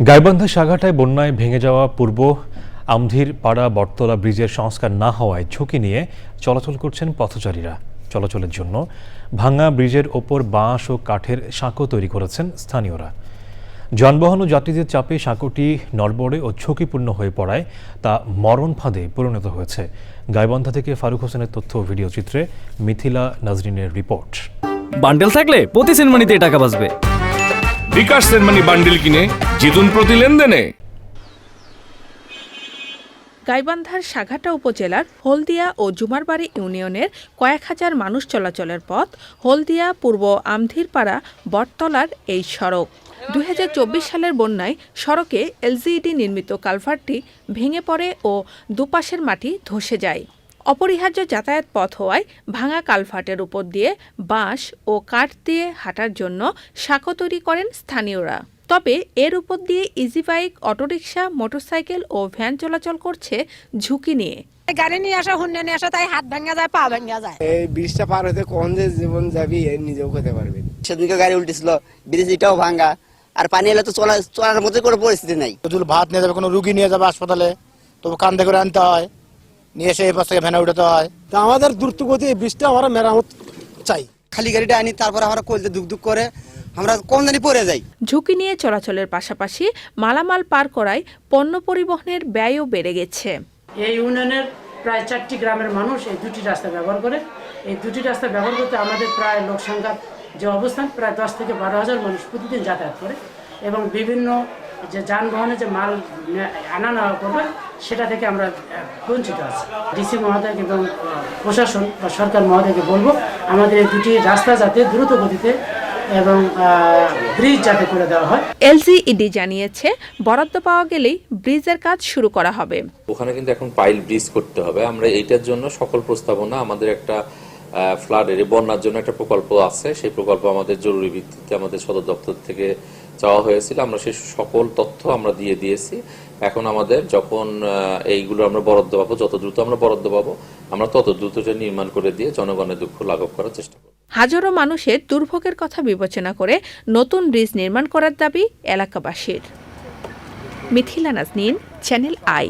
গাইবান্ধা সাঘাটায় বন্যায় ভেঙে যাওয়া পূর্ব আমধির পাড়া বটতলা ব্রিজের সংস্কার না হওয়ায় ঝুঁকি নিয়ে চলাচল করছেন পথচারীরা। চলাচলের জন্য ভাঙা ব্রিজের ওপর বাঁশ ও কাঠের সাঁকো তৈরি করেছেন স্থানীয়রা। যানবাহন ও যাত্রীদের চাপে সাঁকোটি নড়বড়ে ও ঝুঁকিপূর্ণ হয়ে পড়ায় তা মরণ ফাঁদে পরিণত হয়েছে। গাইবান্ধা থেকে ফারুক হোসেনের তথ্য ভিডিও চিত্রে মিথিলা নাজরিনের রিপোর্ট। বান্ডেল থাকলে প্রতি সেনমানিতে টাকা বাঁচবে। বিকাশ বান্ডিল কিনে জিতুন প্রতি লেনদেনে। গাইবান্ধার সাঘাটা উপজেলার হলদিয়া ও জুমারবাড়ি ইউনিয়নের কয়েক হাজার মানুষ চলাচলের পথ হলদিয়া পূর্ব আমধিরপাড়া বটতলার এই সড়ক। দুই হাজার চব্বিশ সালের বন্যায় সড়কে এলজিইডি নির্মিত কালভারটি ভেঙে পড়ে ও দুপাশের মাটি ধসে যায়। অপরিহার্য যাতায়াত পথ হওয়ায় ভাঙা কালভার্টের উপর দিয়ে বাঁশ ও কাঠ দিয়ে হাঁটার জন্য সাঁকো তৈরি করেন স্থানীয়রা। তবে এর উপর দিয়ে ইজি বাইক অটোরিকশা মোটরসাইকেল ও ভ্যান চলাচল করছে ঝুঁকি নিয়ে। গাড়ি নিয়ে আসা হুন্ডা নিয়ে আসা তাই হাত ভাঙ্গা যায় পা ভাঙ্গা যায়। এই ব্রিজটা পার হতে কখন যে জীবন যাবি নিজেও খেতে পারবি সেদিনকে গাড়ি উল্টেছিল ব্রিজ এটাও ভাঙ্গা আর পানি এলে তো চলা চলার মধ্যে কোনো পরিস্থিতি নাই। ভাত নিয়ে যাবে কোনো রুগী নিয়ে যাবে হাসপাতালে তো কান্দে করে আনতে হয়। নিয়ে এসে এই পাশ থেকে ভ্যানে উঠাতে হয়। তা আমাদের দ্রুতগতি এই আমরা মেরামত চাই। খালি গাড়িটা আনি তারপর আমরা কলতে দুক দুক করে আমরা কম জানি পড়ে যাই। ঝুঁকি নিয়ে চলাচলের পাশাপাশি মালামাল পার করায় পণ্য পরিবহনের ব্যয়ও বেড়ে গেছে। এই ইউনিয়নের প্রায় চারটি গ্রামের মানুষ এই দুটি রাস্তা ব্যবহার করে। এই দুটি রাস্তা ব্যবহার করতে আমাদের প্রায় লোক সংখ্যার যে অবস্থান প্রায় দশ থেকে বারো হাজার মানুষ প্রতিদিন যাতায়াত করে এবং বিভিন্ন যে যানবাহনে যে মাল আনা নেওয়া করবে সেটা থেকে আমরা বঞ্চিত আছি। ডিসি মহোদয় এবং প্রশাসন বা সরকার মহোদয়কে বলব আমাদের এই দুটি রাস্তা যাতে দ্রুত গতিতে এবং ব্রিজ যাতে করে দেওয়া হয়। এলজিইডি জানিয়েছে বরাদ্দ পাওয়া গেলেই ব্রিজের কাজ শুরু করা হবে। ওখানে কিন্তু এখন পাইল ব্রিজ করতে হবে। আমরা এইটার জন্য সকল প্রস্তাবনা আমাদের একটা ফ্লাডের বন্যার জন্য একটা প্রকল্প আছে। সেই প্রকল্প আমাদের জরুরি ভিত্তিতে আমাদের সদর দপ্তর থেকে চাওয়া হয়েছিল। আমরা সেই সকল তথ্য আমরা দিয়ে দিয়েছি। এখন আমাদের যখন এইগুলো আমরা বরাদ্দ পাবো, যত দ্রুত আমরা বরাদ্দ পাবো, আমরা তত দ্রুত যে নির্মাণ করে দিয়ে জনগণের দুঃখ লাঘব করার চেষ্টা করব। হাজারো মানুষের দুর্ভোগের কথা বিবেচনা করে নতুন ব্রিজ নির্মাণ করার দাবি এলাকাবাসীর। Mithila Naznin, channel I.